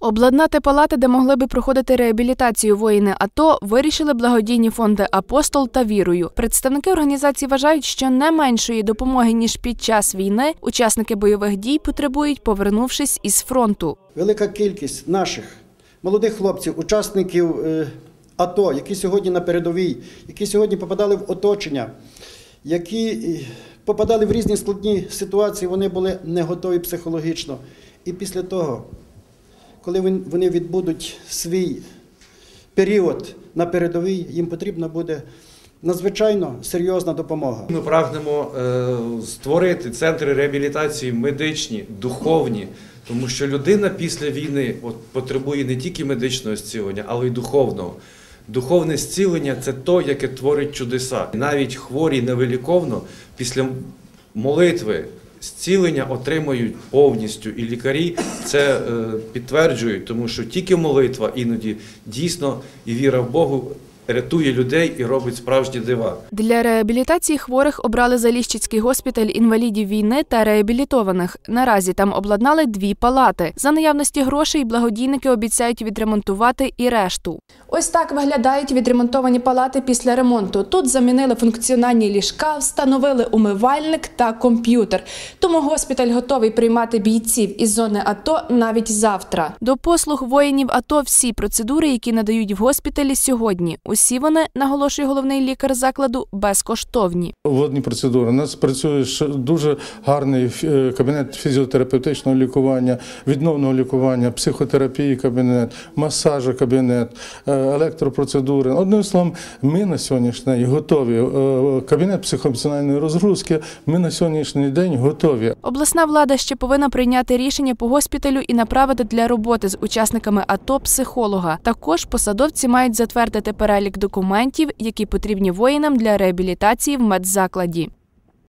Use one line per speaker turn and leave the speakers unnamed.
Обладнати палати, де могли би проходити реабілітацію воїни АТО, вирішили благодійні фонди Апостол та Вірою. Представники організації вважають, що не меншої допомоги ніж під час війни учасники бойових дій потребують, повернувшись із фронту.
Велика кількість наших молодих хлопців, учасників е, АТО, які сьогодні на передовій, які сьогодні попадали в оточення, які е, попадали в різні складні ситуації, вони були не готові психологічно. І після того, коли вони відбудуть свій період на передовій, їм потрібна буде надзвичайно серйозна допомога.
Ми прагнемо е, створити центри реабілітації медичні, духовні, тому що людина після війни от, потребує не тільки медичного зцілення, але й духовного. Духовне зцілення це то, яке творить чудеса. Навіть хворі невиліковно після молитви зцілення отримують повністю, і лікарі це е, підтверджують, тому що тільки молитва іноді дійсно і віра в Богу рятує людей і робить справжні дива.
Для реабілітації хворих обрали Заліщицький госпіталь інвалідів війни та реабілітованих. Наразі там обладнали дві палати. За наявності грошей благодійники обіцяють відремонтувати і решту. Ось так виглядають відремонтовані палати після ремонту. Тут замінили функціональні ліжка, встановили умивальник та комп'ютер. Тому госпіталь готовий приймати бійців із зони АТО навіть завтра. До послуг воїнів АТО всі процедури, які надають в госпіталі сьогодні. Усі вони, наголошує головний лікар закладу, безкоштовні.
Водні процедури. У нас працює дуже гарний е, кабінет фізіотерапевтичного лікування, відновного лікування, психотерапії кабінет, масажу кабінет, е, електропроцедури. Одним словом, ми на сьогоднішній день готові. Е, Кабінет психоемоціональної розгрузки. Ми на сьогоднішній день готові.
Обласна влада ще повинна прийняти рішення по госпіталю і направити для роботи з учасниками АТО психолога. Також посадовці мають затвердити перелік документів, які потрібні воїнам для реабілітації в медзакладі.